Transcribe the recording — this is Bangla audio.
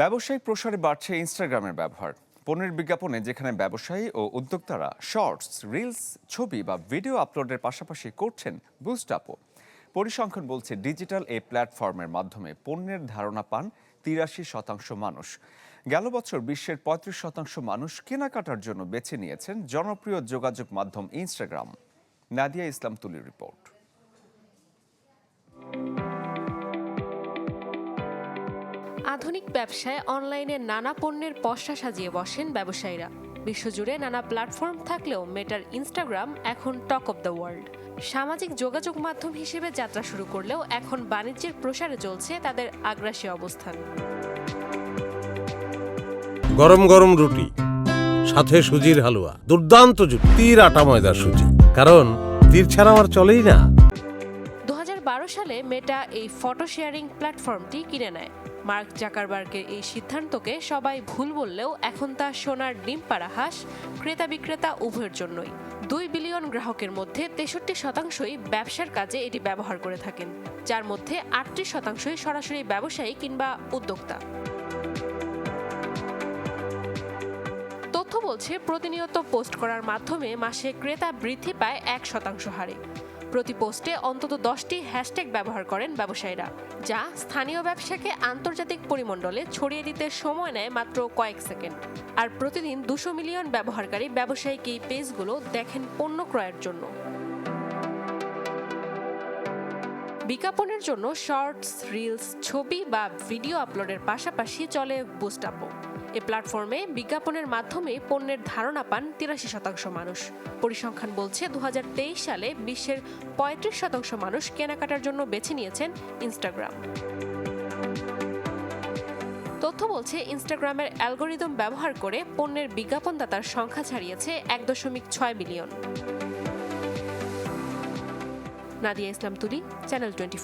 ব্যবসায়িক প্রসারে বাড়ছে ইনস্টাগ্রামের ব্যবহার। পণ্যের বিজ্ঞাপনে যেখানে ব্যবসায়ী ও উদ্যোক্তারা শর্টস রিলস ছবি বা ভিডিও আপলোডের পাশাপাশি করছেন বুস্ট আপও পরিসংখ্যান বলছে ডিজিটাল এই প্ল্যাটফর্মের মাধ্যমে পণ্যের ধারণা পান তিরাশি শতাংশ মানুষ। গেল বছর বিশ্বের পঁয়ত্রিশ শতাংশ মানুষ কেনাকাটার জন্য বেছে নিয়েছেন জনপ্রিয় যোগাযোগ মাধ্যম ইনস্টাগ্রাম নাদিয়া ইসলাম তুলির রিপোর্ট। আধুনিক ব্যবসায় অনলাইনে নানা পণ্যের পসরা সাজিয়ে বসেন ব্যবসায়ীরা। বিশ্বজুড়ে নানা প্ল্যাটফর্ম থাকলেও মেটার ইনস্টাগ্রাম এখন টক অব দ্য ওয়ার্ল্ড। সামাজিক যোগাযোগ মাধ্যম হিসেবে যাত্রা শুরু করলেও এখন বাণিজ্যের প্রসারে চলছে তাদের আগ্রাসী অবস্থান। গরম গরম রুটি, সাথে সুজির হালুয়া, দুর্দান্ত জুটি, তীর আটা ময়দার সুজি। কারণ তীর ছাড়া আমার চলেই না। সালে মেটা এই ফটো শেয়ারিং প্ল্যাটফর্মটি কিনে নেয়। মার্ক জাকারবার্গের এই সিদ্ধান্তকে সবাই ভুল বললেও এখন তা সোনার ডিম পাড়া হাঁস, ক্রেতা বিক্রেতা উভয়ের জন্যই। দুই বিলিয়ন গ্রাহকের মধ্যে তেষট্টি শতাংশই ব্যবসার কাজে এটি ব্যবহার করে থাকেন, যার মধ্যে আটত্রিশ শতাংশই সরাসরি ব্যবসায়ী কিংবা উদ্যোক্তা। তথ্য বলছে, প্রতিনিয়ত পোস্ট করার মাধ্যমে মাসে ক্রেতা বৃদ্ধি পায় এক শতাংশ হারে। প্রতি পোস্টে অন্তত দশটি হ্যাশট্যাগ ব্যবহার করেন ব্যবসায়ীরা, যা স্থানীয় ব্যবসাকে আন্তর্জাতিক পরিমণ্ডলে ছড়িয়ে দিতে সময় নেয় মাত্র কয়েক সেকেন্ড। আর প্রতিদিন দুশো মিলিয়ন ব্যবহারকারী ব্যবসায়িক এই পেজগুলো দেখেন পণ্য ক্রয়ের জন্য। বিজ্ঞাপনের জন্য শর্টস, রিলস, ছবি বা ভিডিও আপলোডের পাশাপাশি চলে বুস্টাপো এ প্ল্যাটফর্মে বিজ্ঞাপনের মাধ্যমে পণ্যের ধারণা পান তিরাশি শতাংশ মানুষ। পরিসংখ্যান বলছে দু হাজার তেইশ সালে বিশ্বের পঁয়ত্রিশ শতাংশ মানুষ কেনাকাটার জন্য বেছে নিয়েছেন ইনস্টাগ্রাম তথ্য বলছে ইনস্টাগ্রামের অ্যালগোরিদম ব্যবহার করে পণ্যের বিজ্ঞাপনদাতার সংখ্যা ছাড়িয়েছে এক দশমিক ছয় বিলিয়ন নাদিয়া ইসলাম তুলি চ্যানেল টোয়েন্টি